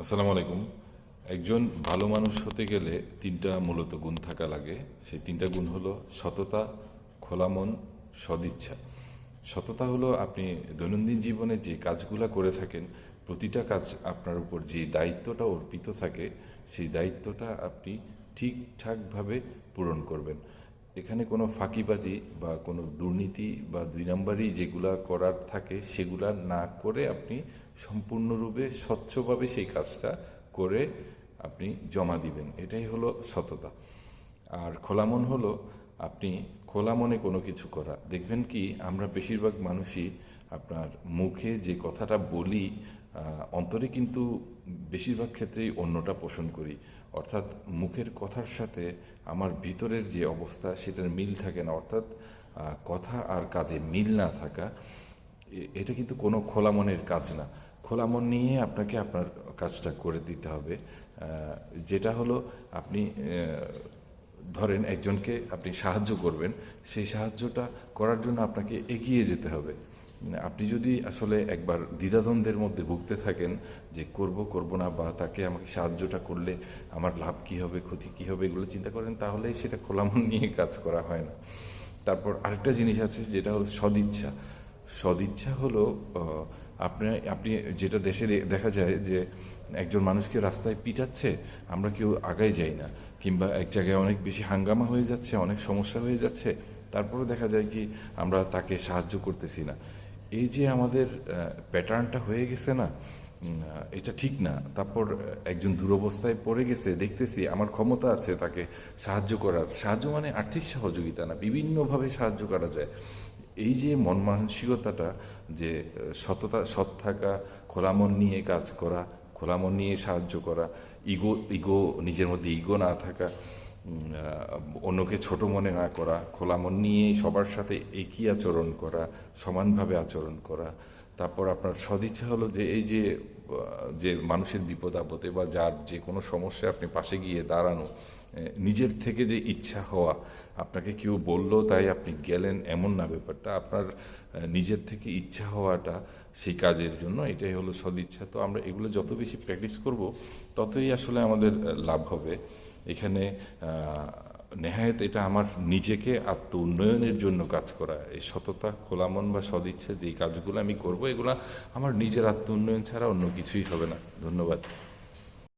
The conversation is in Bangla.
আসসালামু আলাইকুম। একজন ভালো মানুষ হতে গেলে তিনটা মূলত গুণ থাকা লাগে। সেই তিনটা গুণ হলো সততা, খোলা মন, সদিচ্ছা। সততা হলো আপনি দৈনন্দিন জীবনে যে কাজগুলা করে থাকেন, প্রতিটা কাজ আপনার উপর যে দায়িত্বটা অর্পিত থাকে, সেই দায়িত্বটা আপনি ঠিকঠাকভাবে পূরণ করবেন। এখানে কোনো ফাঁকিবাজি বা কোনো দুর্নীতি বা দুই নম্বরই যেগুলা করার থাকে, সেগুলা না করে আপনি সম্পূর্ণরূপে স্বচ্ছভাবে সেই কাজটা করে আপনি জমা দিবেন। এটাই হলো সততা। আর খোলা মন হলো, আপনি খোলা মনে কোনো কিছু করা। দেখবেন কি, আমরা বেশিরভাগ মানুষই আপনার মুখে যে কথাটা বলি অন্তরে কিন্তু বেশিরভাগ ক্ষেত্রেই অন্যটা পোষণ করি। অর্থাৎ মুখের কথার সাথে আমার ভিতরের যে অবস্থা, সেটার মিল থাকে না। অর্থাৎ কথা আর কাজে মিল না থাকা এটা কিন্তু কোনো খোলা মনের কাজ না। খোলা মন নিয়ে আপনাকে আপনার কাজটা করে দিতে হবে। যেটা হলো, আপনি ধরেন একজনকে আপনি সাহায্য করবেন, সেই সাহায্যটা করার জন্য আপনাকে এগিয়ে যেতে হবে। আপনি যদি আসলে একবার দ্বিধাদ্বন্দ্বের মধ্যে ভুগতে থাকেন যে করব করব না বা তাকে আমাকে সাহায্যটা করলে আমার লাভ কি হবে, ক্ষতি কি হবে এগুলো চিন্তা করেন, তাহলে সেটা খোলা মন নিয়ে কাজ করা হয় না। তারপর আরেকটা জিনিস আছে যেটা হলো সদিচ্ছা। সদিচ্ছা হলো আপনি আপনি যেটা দেশে দেখা যায় যে একজন মানুষকে রাস্তায় পিটাচ্ছে, আমরা কেউ আগায় যাই না। কিংবা এক জায়গায় অনেক বেশি হাঙ্গামা হয়ে যাচ্ছে, অনেক সমস্যা হয়ে যাচ্ছে তারপরে দেখা যায় কি আমরা তাকে সাহায্য করতেছি না। এই যে আমাদের প্যাটার্নটা হয়ে গেছে না এটা ঠিক না। তারপর একজন দুরবস্থায় পড়ে গেছে, দেখতেছি আমার ক্ষমতা আছে তাকে সাহায্য করার। সাহায্য মানে আর্থিক সহযোগিতা না, বিভিন্নভাবে সাহায্য করা যায়। এই যে মন মানসিকতাটা, যে সততা, সৎ থাকা খোলা মন নিয়ে কাজ করা খোলা মন নিয়ে সাহায্য করা, ইগো ইগো, নিজের মধ্যে ইগো না থাকা অন্যকে ছোট মনে না করা, খোলা মন নিয়ে সবার সাথে একই আচরণ করা, সমানভাবে আচরণ করা। তারপর আপনার সদিচ্ছা হলো যে এই যে যে মানুষের বিপদ আপদে বা যার যে কোনো সমস্যা আপনি পাশে গিয়ে দাঁড়ানো নিজের থেকে যে ইচ্ছা হওয়া, আপনাকে কেউ বলল তাই আপনি গেলেন এমন না ব্যাপারটা। আপনার নিজের থেকে ইচ্ছা হওয়াটা সেই কাজের জন্য এটাই হলো সদিচ্ছা। তো আমরা এগুলো যত বেশি প্র্যাকটিস করব, ততই আসলে আমাদের লাভ হবে। এখানে নেহায়েত এটা আমার নিজেকে আত্ম উন্নয়নের জন্য কাজ করা। এই সততা, খোলামন বা সদিচ্ছা যেই কাজগুলো আমি করব, এগুলো আমার নিজের আত্ম উন্নয়ন ছাড়া অন্য কিছুই হবে না। ধন্যবাদ।